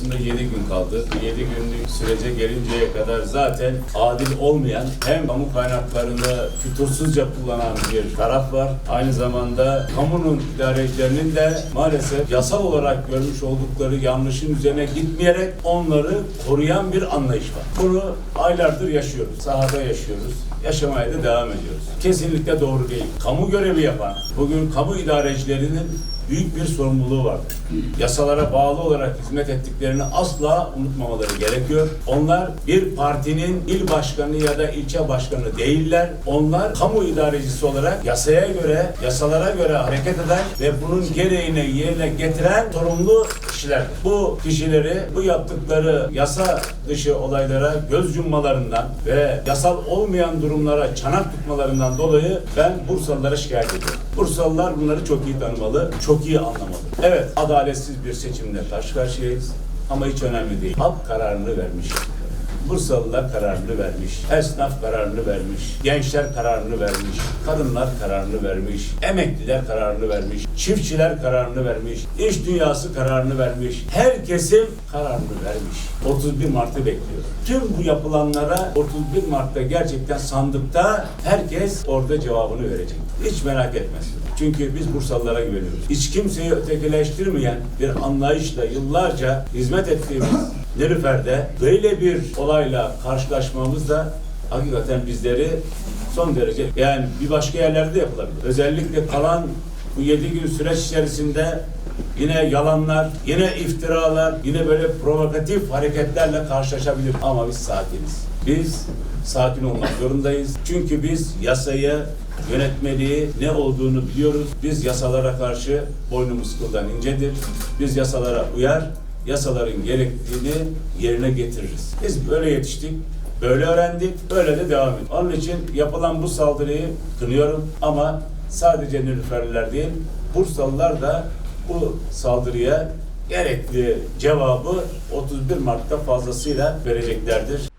arasında 7 gün kaldı. Bu 7 günlük sürece gelinceye kadar zaten adil olmayan hem kamu kaynaklarını fütursuzca kullanan bir taraf var. Aynı zamanda kamunun idarecilerinin de maalesef yasal olarak görmüş oldukları yanlışın üzerine gitmeyerek onları koruyan bir anlayış var. Bunu aylardır yaşıyoruz. Sahada yaşıyoruz. Yaşamaya da devam ediyoruz. Kesinlikle doğru değil. Kamu görevi yapan, bugün kamu idarecilerinin büyük bir sorumluluğu vardır. Yasalara bağlı olarak hizmet ettiklerini asla unutmamaları gerekiyor. Onlar bir partinin il başkanı ya da ilçe başkanı değiller. Onlar kamu idarecisi olarak yasaya göre, yasalara göre hareket eden ve bunun gereğini yerine getiren sorumlu kişilerdir. Bu kişileri bu yaptıkları yasa dışı olaylara göz yummalarından ve yasal olmayan durumlara çanak tutmalarından dolayı ben Bursalılara şikayet ediyorum. Bursalılar bunları çok iyi tanımalı, çok iyi anlamalı. Evet, adaletsiz bir seçimle karşı karşıyayız ama hiç önemli değil. Halk kararını vermiş. Bursalılar kararını vermiş, esnaf kararını vermiş, gençler kararını vermiş, kadınlar kararını vermiş, emekliler kararını vermiş, çiftçiler kararını vermiş, iş dünyası kararını vermiş, her kesim kararını vermiş. 31 Mart'ı bekliyor. Tüm bu yapılanlara 31 Mart'ta gerçekten sandıkta herkes orada cevabını verecek. Hiç merak etmesin. Çünkü biz Bursalılara güveniyoruz. Hiç kimseyi ötekileştirmeyen bir anlayışla yıllarca hizmet ettiğimiz Nilüfer'de böyle bir olayla karşılaşmamız da hakikaten bizleri son derece yani bir başka yerlerde de yapılabilir. Özellikle kalan bu yedi gün süreç içerisinde yine yalanlar, yine iftiralar, yine böyle provokatif hareketlerle karşılaşabilir. Ama biz sakiniz. Biz sakin olmak zorundayız. Çünkü biz yasayı, yönetmeliği ne olduğunu biliyoruz. Biz yasalara karşı boynumuz kıldan incedir. Biz yasalara uyar, yasaların gerektiğini yerine getiririz. Biz böyle yetiştik. Böyle öğrendik, böyle de devam ediyoruz. Onun için yapılan bu saldırıyı kınıyorum ama sadece Nilüferliler değil, Bursalılar da bu saldırıya gerekli cevabı 31 Mart'ta fazlasıyla vereceklerdir.